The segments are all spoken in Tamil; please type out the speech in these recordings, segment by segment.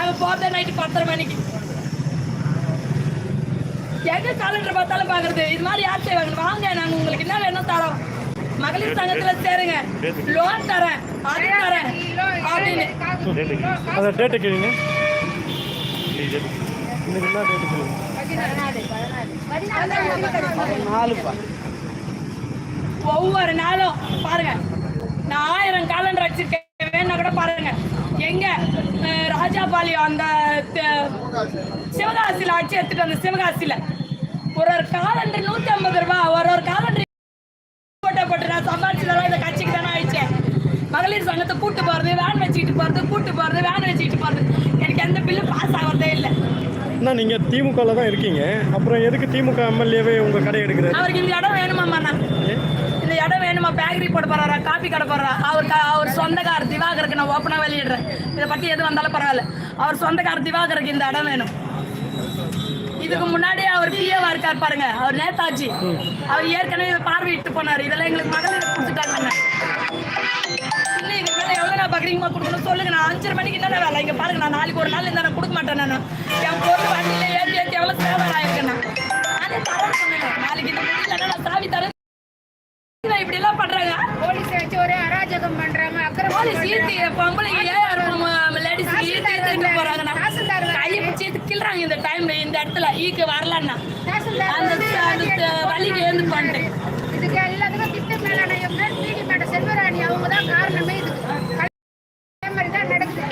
நாங்க போறதே நைட்டு பத்தரை மணிக்கு. எங்க காலண்டர் பார்த்தாலும் பாக்குறது இது மாதிரி யார் செய்வாங்க? வாங்க நாங்க உங்களுக்கு என்ன வேணும் தரோம். மகளிர் சங்கத்துல சேருங்க. லோன் தரேன். அது தரேன். அப்படின்னு. அந்த டேட்டை கேளுங்க. இன்னைக்கு என்ன டேட்டு கேளுங்க. நாலுப்பா ஒவ்வொரு நாளும் பாருங்க. நான் ஆயிரம் காலண்டர் வச்சிருக்கேன். வேணா கூட பாருங்க. எங்க ராஜாபாளையம் அந்த சிவகாசியில அடிச்சு எடுத்துட்டு வந்த சிவகாசியில. ஒரு ஒரு காலண்டர் நூத்தி ஐம்பது ரூபாய் ஒரு ஒரு காலண்டர் போட்ட போட்டு நான் சம்பாதிச்சதெல்லாம் இந்த கட்சிக்கு தானே ஆயிடுச்சேன் மகளிர் சங்கத்தை கூட்டு போறது வேன் வச்சுக்கிட்டு போறது கூட்டு போறது வேன் வச்சுக்கிட்டு போறது. எனக்கு எந்த பில்லு பாஸ் ஆகிறதே இல்லை. அண்ணா நீங்கள் திமுகவில் தான் இருக்கீங்க. அப்புறம் எதுக்கு திமுக எம்எல்ஏவே உங்கள் கடை எடுக்கிறாரு அவருக்கு இந்த இடம் வேணுமாம்மா இந்த இடம் வேணுமா பேக்கரி போட போறாரா காஃபி கடை போடுறா அவர் அவர் சொந்தக்கார திவாகருக்கு நான் ஓப்பனாக வெளியிடுறேன். இதை பற்றி எது வந்தாலும் பரவாயில்ல. அவர் சொந்தக்கார திவாகருக்கு இந்த இடம் வேணும். இதுக்கு முன்னாடி அவர் பிஏவா இருக்கார் பாருங்க. அவர் நேதாஜி. அவர் ஏற்கனவே இதை பார்வையிட்டு போனார். இதெல்லாம் எங்களுக்கு மகளிர் கொடுத்துட்டாங்க. நான் பாக்குறீங்கமா கொடுக்கணும்? சொல்லுங்க நான் அஞ்சரை மணிக்கு என்ன வேலை? இங்கே பாருங்க நான் நாளைக்கு ஒரு நாள் இந்த நான் கொடுக்க மாட்டேன் நான். என் பொருள் வண்டியில ஏற்றி ஏற்றி எவ்வளவு சேவை ஆயிருக்கேன் நான் தரேன் நாளைக்கு பண்றாங்க போலீஸ் வச்சு ஒரே அராஜகம் பண்றாங்க அக்கிரமம் போலீஸ் ஈர்த்தி பொம்பளைங்க ஏன் லேடிஸ் ஈர்த்தி ஈர்த்துட்டு போறாங்கன்னா கையை பிடிச்சி கிள்றாங்க இந்த டைம்ல இந்த இடத்துல. ஈக்கு வரலன்னா. அந்த வழிக்கு ஏந்து பண்ணிட்டு இதுக்கு எல்லாத்துக்கும் திட்ட மேலான பிடி மேட செல்வராணி அவங்க தான் காரணமே இதுக்கு அதே மாதிரி தான் நடக்குது.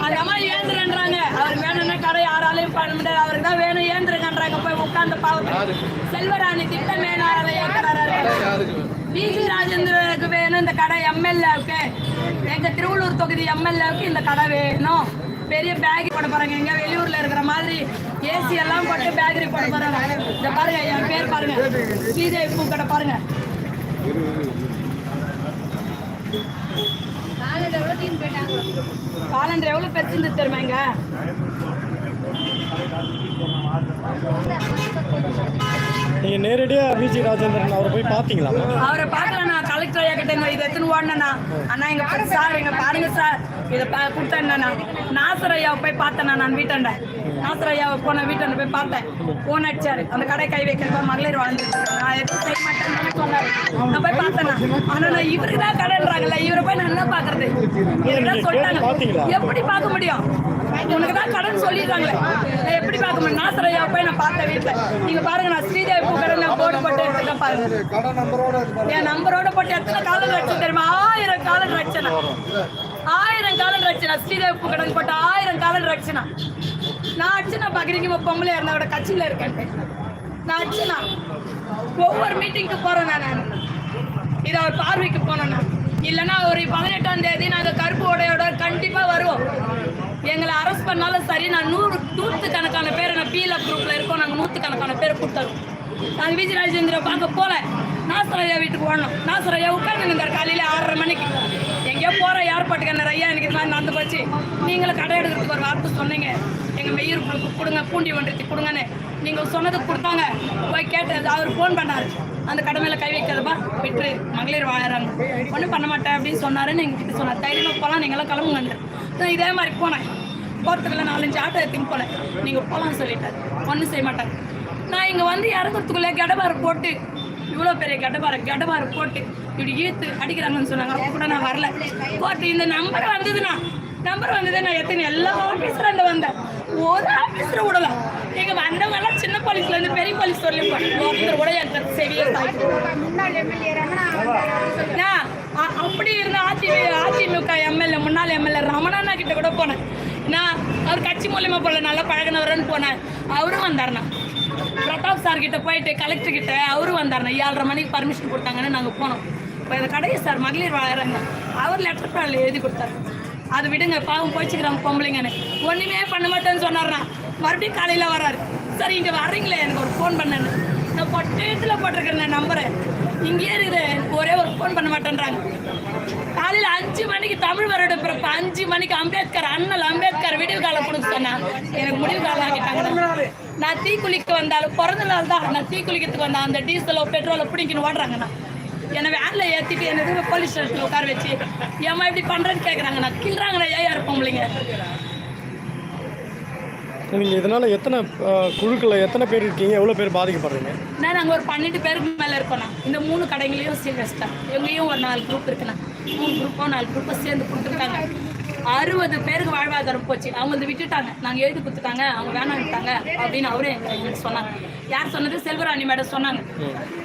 அந்த அம்மா ஏந்திரன்றாங்க அவர் வேணும்னா கடை யாராலையும் பண்ண முடியாது. அவருக்கு தான் வேணும். ஏந்திரங்கன்றாங்க. போய் உட்கார்ந்து பாவம் செல்வராணி பிஜி ராஜேந்திரனுக்கு வேணும் இந்த கடை எம்எல்ஏவுக்கு. எங்க திருவள்ளூர் தொகுதி எம்எல்ஏவுக்கு இந்த கடை வேணும். பெரிய பேக் போட போறாங்க. எங்க வெளியூர்ல இருக்கிற மாதிரி ஏசி எல்லாம் போட்டு பேக்கரி போட போகிறாங்க இந்த பாருங்க என் பேர் பாருங்க. ஸ்ரீதேவி பூ கடை பாருங்க. காலண்டர் எவ்வளவு பெருசுன்னு தெரியுமாங்க நீங்கள் நேரடியாக விஜி ராஜேந்திரன் அவரை போய் பார்த்தீங்களா? அவரை பார்க்கல நான் கலெக்டர் ஐயா கிட்ட இதை எடுத்துன்னு ஓடினேண்ணா அண்ணா பாரு சார் இங்க பாருங்க சார். இதை பா கொடுத்தேன்னா நாசர் ஐயாவை போய் பார்த்தேண்ணா நான் வீட்டாண்ட. நாசர் ஐயாவை போன வீட்டாண்ட போய் பார்த்தேன். போன் அடிச்சாரு. அந்த கடை கை வைக்கிறப்ப மகளிர் வாழ்ந்துட்டு நான் எதுவும் செய்ய மாட்டேன்னு சொன்னாரு. நான் போய் பார்த்தேண்ணா. ஆனா நான் இவருக்கு தான் கடைன்றாங்கல்ல. இவரை போய் நான் என்ன பாக்குறது இதெல்லாம் சொல்லிட்டாங்க? எப்படி பார்க்க முடியும்? உனக்கு தான் கடன் சொல்லிடுறாங்களே நான் எப்படி பார்க்க முடியும்? நாசரையா போய் நான் பார்த்தேன் வீட்டில். நீங்க பாருங்க நான் ஸ்ரீதேவி பூக்கடன் நான் போர்டு போட்டு எடுத்துக்க பாருங்க. என் நம்பரோட போட்டு எத்தனை காலம் வச்சு தெரியுமா? ஆயிரம் காலம் வச்சனா ஆயிரம் காலம் வச்சனா ஸ்ரீதேவி பூக்கடன் போட்டு ஆயிரம் காலம் வச்சனா நான். அர்ச்சனா பாக்குறீங்க பொம்பளை கூட கட்சியில் இருக்கேன் நான் அச்சனா ஒவ்வொரு மீட்டிங்க்கு போறேன் நான். இதை அவர் பார்வைக்கு போனேன் நான். இல்லைன்னா ஒரு பதினெட்டாம் தேதி நாங்க கருப்பு உடையோட கண்டிப்பாக வருவோம். எங்களை அரெஸ்ட் பண்ணாலும் சரி நான் நூறு நூற்று கணக்கான பேர் நான் பீலப் குரூப்பில் இருக்கோம். நாங்கள் நூற்று கணக்கான பேர் கொடுத்துருவோம் நாங்கள் விஜய் ராஜேந்திர பார்க்க போல. நாசரையா வீட்டுக்கு ஓடணும். நாசரையா உட்காந்துருந்தார் காலையில் ஆறரை மணிக்கு. எங்கேயோ போற ஏற்பாட்டுக்கான ஐயா எனக்கு இது மாதிரி நடந்து போச்சு. நீங்களும் கடை எடுக்கிறதுக்கு ஒரு வார்த்தை சொன்னீங்க. எங்கள் மெய்யூர் குழுக்கு கொடுங்க பூண்டி ஒன்றத்துக்கு கொடுங்கன்னு. நீங்கள் சொன்னதுக்கு கொடுத்தாங்க. போய் கேட்டது அவர் ஃபோன் பண்ணார். அந்த கடமையில் கை வைக்கிறதுப்பா. விட்டு மகளிர் வாழறாங்க ஒன்றும் பண்ண மாட்டேன் அப்படின்னு சொன்னாருன்னு எங்ககிட்ட சொன்னார். தைரியமாக போகலாம் நீங்களாம் கிளம்புங்க நான் இதே மாதிரி போனேன். போகிறதுக்குள்ள நாலஞ்சு ஆட்டோ எடுத்துன்னு போனேன் நீங்கள் போகலாம்னு சொல்லிட்டாரு. ஒன்றும் செய்ய மாட்டாங்க. நான் இங்கே வந்து இறங்குறதுக்குள்ளே கெடபாரு போட்டு இவ்வளோ பெரிய கெடபாரு கெடபாரு போட்டு இப்படி ஈர்த்து அடிக்கிறாங்கன்னு சொன்னாங்க. அப்போ கூட நான் வரல. போட்டு இந்த நம்பர் வந்ததுண்ணா. நம்பர் வந்தது நான் எத்தனை எல்லா ஆஃபீஸர் வந்தேன். ஒரு ஆஃபீஸரை விடலாம் எங்க வந்தவங்க எல்லாம் சின்ன போலீஸ்லேருந்து பெரிய போலீஸ் வரல ஒருத்தர் கூட என் செவியை அ- அப்படி இருந்த அதிமுக அதிமுக எம்எல்ஏ முன்னாள் எம்எல்ஏ ரமணா கிட்ட கூட போனேன். நான் அவர் கட்சி மூலியமாக போல நல்லா பழகினவரன்னு போனேன். அவரும் வந்தாருண்ணா. பிரதாப் சார் கிட்ட போயிட்டு கலெக்டர் கிட்ட அவரும் வந்தாருண்ணா. ஏழரை மணிக்கு பர்மிஷன் கொடுத்தாங்கன்னு நாங்கள் போனோம். இப்போ இந்த கடையை சார் மகளிர் வாழறாங்க அவர் லெட்டர் பேடில் எழுதி கொடுத்தாரு. அது விடுங்க பாவம் போய்ச்சிக்கிறாங்க பொம்பளைங்கன்னு. ஒன்றுமே பண்ண மாட்டேன்னு சொன்னார்ண்ணா. மறுபடியும் காலையில் வர்றாரு. சரி இங்கே வர்றீங்களே எனக்கு ஒரு ஃபோன் பண்ணேன்னு. நான் பொட்டேத்தில் போட்டிருக்கிறேன் நம்பரை இங்கேயே இருக்குது. ஒரே ஒரு ஃபோன் பண்ண மாட்டேன்றாங்க. காலையில் அஞ்சு மணிக்கு தமிழ் வருட பிறப்பு. அஞ்சு மணிக்கு அம்பேத்கர் அண்ணல் அம்பேத்கர் விடிவு காலம் கொடுக்க எனக்கு முடிவு காலம் ஆகிட்டாங்க. நான் தீக்குளிக்க வந்தாலும் பிறந்த நாள் தான். நான் தீக்குளிக்கிறதுக்கு வந்தேன் அந்த டீசலோ பெட்ரோலோ பிடிக்கணும் ஓடுறாங்கண்ணா என்னை வேனில் ஏற்றிட்டு என்னது போலீஸ் ஸ்டேஷனில் உட்கார வச்சு ஏம்மா இப்படி பண்ணுறேன்னு கேட்குறாங்கண்ணா கிள்றாங்கண்ணா ஏன் இருப்போம் இல்லைங்க. நீங்கள் இதனால் எத்தனை குழுக்களில் எத்தனை பேர் இருக்கீங்க? எவ்வளோ பேர் பாதிக்கப்படுறீங்க? நான் நாங்கள் ஒரு பன்னெண்டு பேருக்கு மேலே இருக்கோண்ணா இந்த மூணு கடைங்களையும் சீல் எங்கேயும் ஒரு நாலு குரூப் இருக்குண்ணா. மூணு குரூப்போ நாலு குரூப்போ சேர்ந்து கொடுத்துருக்காங்க அறுபது பேருக்கு வாழ்வாதாரம் போச்சு. அவங்க வந்து விட்டுட்டாங்க. நாங்கள் எழுதி கொடுத்துட்டாங்க. அவங்க வேணான்ட்டாங்க அப்படின்னு அவரே எங்களுக்கு சொன்னாங்க. யார் சொன்னது? செல்வராணி மேடம் சொன்னாங்க.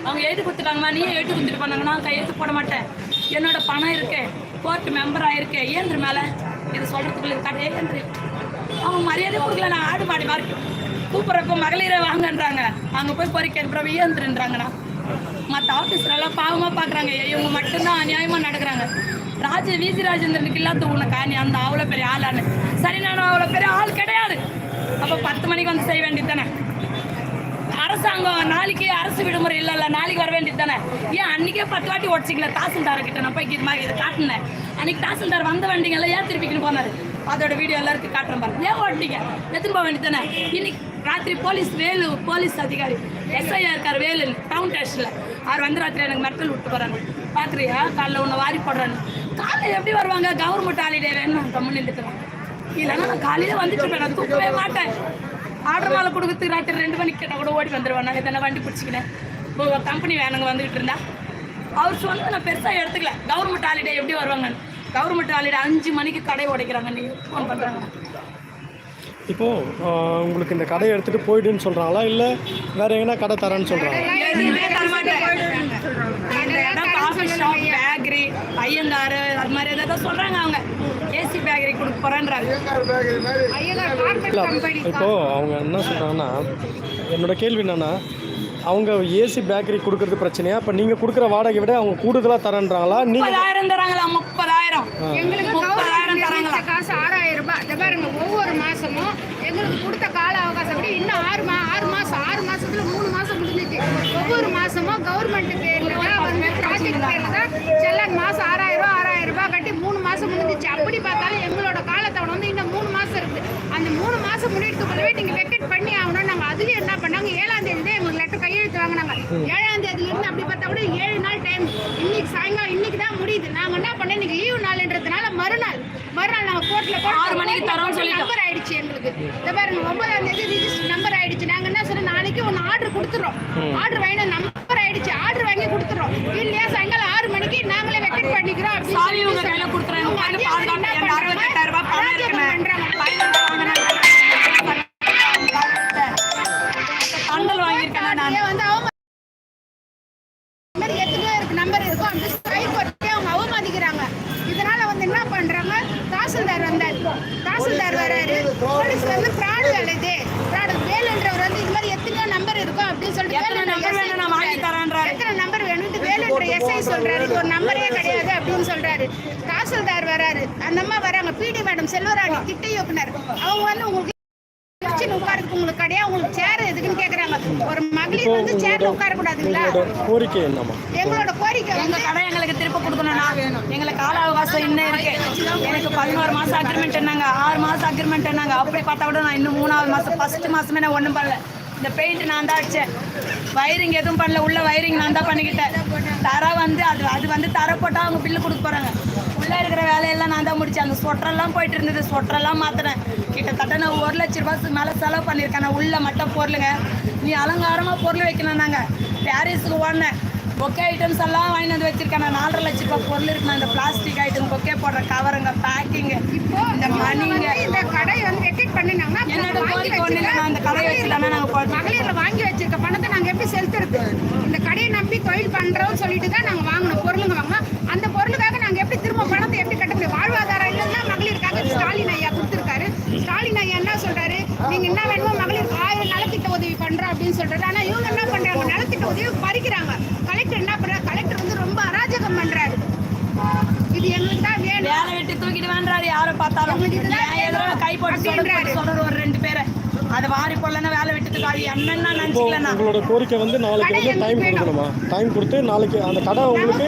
அவங்க எழுதி கொடுத்துட்டாங்கம்மா. நீ எழுதி கொடுத்துட்டு பண்ணாங்க நான் கையெழுத்து போட மாட்டேன். என்னோட பணம் இருக்கேன் கோர்ட் மெம்பர் ஆயிருக்கேன் ஏந்திர மேலே. இது சொல்கிறதுக்குள்ள கடை ஏந்திரு. அவங்க மரியாதை கொடுக்கல நான் ஆடு மாடி மாதிரி கூப்பிட்றப்ப மகளிரை வாங்கன்றாங்க. அங்கே போய் பொறிக்க அப்புறம் வியந்துருன்றாங்கண்ணா மற்ற ஆஃபீஸரெல்லாம் பாவமாக பார்க்குறாங்க இவங்க மட்டும்தான் அநியாயமாக நடக்கிறாங்க. ராஜ விசி ராஜேந்திரனுக்கு இல்லாத உன்னை காணி அந்த அவ்வளோ பெரிய ஆளானு. சரி நான் அவ்வளோ பெரிய ஆள் கிடையாது. அப்போ பத்து மணிக்கு வந்து செய்ய வேண்டியது தானே அரசாங்கம் நாளைக்கு அரசு விடுமுறை இல்லை இல்லை நாளைக்கு வர வேண்டியது தானே ஏன் அன்றைக்கே பத்து வாட்டி ஓடிச்சிக்கல தாசில்தார்கிட்ட நான் போய் இது மாதிரி இதை காட்டினேன். அன்னைக்கு தாசில்தார் வந்த வண்டிங்கெல்லாம் ஏன் திருப்பிக்கின்னு போனார்? அதோட வீடியோ எல்லாருக்கும் காட்டுறேன் பாருங்க. ஏன் ஓட்டிங்க எத்தனை போக வேண்டியதானே இன்னைக்கு ராத்திரி போலீஸ் வேலு போலீஸ் அதிகாரி எஸ்ஐயா இருக்கார் வேலு டவுன் ஸ்டேஷனில் அவர் வந்து ராத்திரி எனக்கு மெட்டல் விட்டு போகிறாங்க பார்க்குறியா காலைல உன்னை வாரி போடுறாங்க காலையில் எப்படி வருவாங்க? கவர்மெண்ட் ஹாலிடே வேணும் நான் கம்முன்னு நின்றுக்கிறேன் இல்லைன்னா நான் காலையில் வந்துட்டு இருப்பேன். நான் தூக்கவே மாட்டேன். ஆர்டர் மேலே கொடுக்குறதுக்கு ராத்திரி ரெண்டு மணிக்கு கேட்டால் கூட ஓடி வந்துடுவேன் நான் எதனா வண்டி பிடிச்சிக்கினேன். இப்போ கம்பெனி வேணுங்க வந்துக்கிட்டு இருந்தா. அவர் சொன்னது நான் பெருசாக எடுத்துக்கல. கவர்மெண்ட் ஹாலிடே எப்படி வருவாங்கன்னு. கவர்மெண்ட் ஹாலிடே அஞ்சு மணிக்கு கடை உடைக்கிறாங்க. நீ ஃபோன் பண்ணுறாங்க இப்போது உங்களுக்கு இந்த கடையை எடுத்துகிட்டு போயிடுன்னு சொல்கிறாங்களா இல்லை வேறு எங்கன்னா கடை தரேன்னு சொல்கிறாங்க பேக்கரி ஐயங்காரு அது மாதிரி ஏதாவது சொல்கிறாங்க அவங்க. ஏசி பேக்கரி கொடுக்க போகிறேன்றாங்க இப்போது அவங்க என்ன சொல்கிறாங்கன்னா என்னோட கேள்வி என்னென்னா அவங்க ஏசி பேக்கரி கொடுக்கறது பிரச்சனையா? இப்போ நீங்கள் கொடுக்குற வாடகை விட அவங்க கூடுதலாக தரேன்றாங்களா? நீங்கள் முப்பதாயிரம் தராங்களா? முப்பதாயிரம். எங்களுக்கு முப்பதாயிரம் தராங்களா? காசு ஆறாயிரம் ரூபாய். இந்த பாருங்க ஒவ்வொரு மாசமும் எங்களுக்கு கொடுத்த கால அவகாசம் படி இன்னும் ஆறு மா ஆறு மாசம் ஆறு மாசத்துல மூணு மாசம் முடிஞ்சிச்சு. ஒவ்வொரு மாசமும் கவர்மெண்ட் பேர்ல தான் வந்து ப்ராஜெக்ட் பேர்ல தான் செல்லன் மாசம் ஆறாயிரம் ரூபாய் ஆறாயிரம் ரூபாய் கட்டி மூணு மாசம் முடிஞ்சிச்சு அப்படி பார்த்தாலும் எங்களோட காலத்தவணை வந்து இன்னும் மூணு மாசம் இருக்குது அந்த மூணு மாசம் முடியறதுக்குள்ளவே நீங்க வெக்கெட் பண்ணி ஆகணும் நாங்க அதுலயும் என்ன பண்ணாங்க ஏழாம் தேதி தான் எங்களுக்கு லெட்டர் கையெழுத்து வாங்கினாங்க ஏழாம் தேதியில இருந்து அப்படி பார்த்தா கூட ஏழு நாள் டைம் இன்னைக்கு சாயங்காலம் இன்னைக்கு தான் முடியுது. நாங்க என்ன பண்ணோம்? இன்னைக்கு லீவு நாள்ன்றதுனால மறுநாள் மறுநாள் நாங்க கோர்ட்ல ஆறு மணிக்கு தரோம்னு சொல்லிட்டோம். நம்பர் ஆயிடுச்சு எங்களுக்கு. இந்த பாருங்க ஒன்பதாம் தேதி ரிஜிஸ்டர் நம்பர் ஆயிடுச்சு. நாங்க என்ன சொன்னோம்? நாளைக்கு ஒன்னு ஆர்டர் கொடுத்துறோம் ஆர்டர் வாங்கி நம்பர் ஆயிடுச்சு. ஆர்டர் வாங்கி கொடுத்துறோம் இல்லையா? சாயங்காலம் ஆறு மணிக்கு நாங்களே வெக்கெட் பண்ணிக்கிறோம் அப்படின்னு சொல்லி உங்க கையில அஞ்சு பாதுகாப்பு வந்து என்ன பண்றாங்க? தாசில்தார் வந்தார். தாசில்தார் வராரு. போலீஸ் வந்து ஃப்ராடு அழுது ஃப்ராடு வேலுன்றவர் வந்து இது மாதிரி எத்தனையோ நம்பர் இருக்கும் அப்படின்னு சொல்லிட்டு எத்தனை நம்பர் வேணும்னு வேலுன்ற எஸ்ஐ சொல்றாரு. இது ஒரு நம்பரே கிடையாது அப்படின்னு சொல்றாரு. தாசில்தார் வராரு. அந்த அம்மா வராங்க. பிடி மேடம் செல்வராணி திட்ட இயக்குனர் அவங்க வந்து உங்களுக்கு கிச்சன் உட்காருக்கு உங்களுக்கு கிடையா? உங்களுக்கு சேர் எதுக்குன்னு கேக்குறாங்க. ஒரு மகளிர் வந்து சேர்ல உட்கார கூடாதுங்களா கோரிக்கை என்னம்மா? எங்களோட கோரிக்கை எங்க கடை எங்களுக்கு திருப்ப கொடுக்கணும்னா எங்களுக்கு கால அவகாசம் இன்னும் இருக்கு. எனக்கு பதினோரு மாசம் அக்ரிமெண்ட் என்னங்க ஆறு மாசம் அக்ரிமெண்ட் என்னங்க அப்படி பார்த்தா கூட நான் இன்னும் மூணாவது மாசம் ஃபர்ஸ்ட் மாசமே நான் ஒன்றும் பண்ணல. இந்த பெயிண்ட் நான் தான் அடிச்சேன். வயரிங் எதுவும் பண்ணல. உள்ள வயரிங் நான் தான் பண்ணிக்கிட்டேன். தர வந்து அது அது வந்து தர போட்டால் அவங்க பில்லு கொடுக்க போறாங்க. உள்ள இருக்கிற வேலையெல்லாம் நான் தான் முடிச்சேன். அந்த ஸ்வெட்டரெல்லாம் போயிட்டு இருந்தது. ஸ்வெட்டரெல்லாம் மாத்தினேன். கிட்டத்தட்ட நான் ஒரு லட்ச ரூபாய்க்கு மேலே செலவு பண்ணியிருக்கேன். நான் உள்ள மட்டும் பொருளுங்க. நீ அலங்காரமாக பொருள் வைக்கணும் நாங்கள் பாரிஸுக்கு ஓடினேன். பொக்கே ஐட்டம்ஸ் எல்லாம் வாங்கிட்டு வந்து வச்சிருக்கேன். நான் நாலரை லட்ச ரூபாய் பொருள் இருக்கு. நான் இந்த பிளாஸ்டிக் ஐட்டம் பொக்கே போடுற கவருங்க பேக்கிங்கு இப்போ இந்த மணிங்க இந்த கடை வந்து வெக்கெட் பண்ணினாங்கன்னா என்னோட கோரிக்கை ஒண்ணு நான் இந்த கடையை வச்சுலாம்னா நாங்க போடுறோம். மகளிர்ல வாங்கி வச்சிருக்க பணத்தை நாங்க எப்படி செலுத்துறது? இந்த கடையை நம்பி தொழில் பண்றோம்னு சொல்லிட்டு தான் நாங்க வாங்கணும். பொருளுங்க வாங்கணும் அந்த பொருளுக்காக நாங்க எப்படி திரும்ப பணத்தை எப்படி கட்ட முடியும் வாழ்வாதாரம் இல்லைன்னா மகளிருக்காக ஸ்டாலின் ஐயா கொடுத்துருக்காரு ஸ்டாலின் ஐயா என்ன சொல்றாரு நீங்க என்ன வேணுமோ மகளிருக்கு ஆயிரம் நலத்திட்ட உதவி பண்றோம் அப்படின்னு சொல்றாரு ஆனா இவங்க என்ன பண்றாங்க நலத்திட்ட உதவி பறிக்கிறாங்க கலெக்டர் என்ன பண்றாரு கலெக்டர் வந்து ரொம்ப அராஜகம் பண்றாரு இது எங்களுக்கு தான் வேணும் வேலை விட்டு தூக்கிட்டு வேண்டாரு யாரை பார்த்தாலும் உங்களுக்கு இதுதான் என் எதிராக கை போட்டு சொல்றது அப்படின்றாரு. சொல்றது ஒரு ரெண்டு பேரை. அதை வாரி போடலன்னா வேலை விட்டுட்டு அது என்னன்னா இப்போ நினச்சிக்கலண்ணா. உங்களோட கோரிக்கை வந்து நாளைக்கு வந்து டைம் கொடுக்கணுமா? டைம் கொடுத்து நாளைக்கு அந்த கடை உங்களுக்கு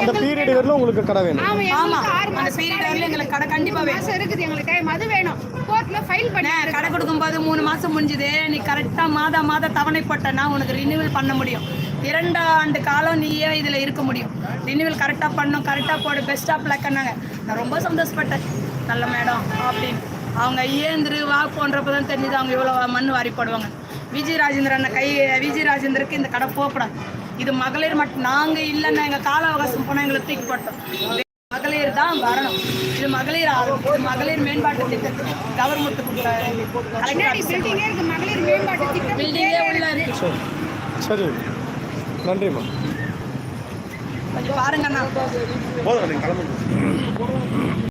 அந்த பீரியட் வரலும் உங்களுக்கு கடை வேணும். ஆமா அந்த பீரியட் வரல எங்களுக்கு கடை கண்டிப்பா வேணும். இருக்குது எங்களுக்கு. டைம் அது வேணும். கோர்ட்ல ஃபைல் பண்ணி கடை கொடுக்கும்போது மூணு மாசம் முடிஞ்சுது. நீ கரெக்டா மாதா மாத தவணை போட்டனா உனக்கு ரினிவல் பண்ண முடியும். இரண்டு ஆண்டு காலம் நீயே இதில் இருக்க முடியும். ரினிவல் கரெக்டாக பண்ணோம் கரெக்டாக போடு பெஸ்ட்டாக பிளக்கன்னாங்க நான் ரொம்ப சந்தோஷப்பட்டேன். நல்ல மேடம் அப்படின்னு. அவங்க ஏந்திரு வா போன்றப்ப தான் தெரிஞ்சது அவங்க இவ்வளோ மண் வாரி போடுவாங்க. விஜய் ராஜேந்திரன் அண்ணன் கை விஜய் ராஜேந்தருக்கு இந்த கடை போகக்கூடாது. இது மகளிர் மட்டும் நாங்கள் இல்லைன்னா எங்கள் கால அவகாசம் போனால் எங்களை தூக்கி போட்டோம். மகளிர் தான் வரணும். இது மகளிர் ஆர்வம். இது மகளிர் மேம்பாட்டு திட்டத்துக்கு கவர்மெண்ட் கொடுக்குறாரு பின்னாடி கலெக்டர் பில்டிங்கே இருக்கு மகளிர் மேம்பாட்டு திட்டம் பில்டிங்கே உள்ள இருக்கு? சரி. சரி. நன்றிம்மா கொஞ்சம் பாருங்கண்ணா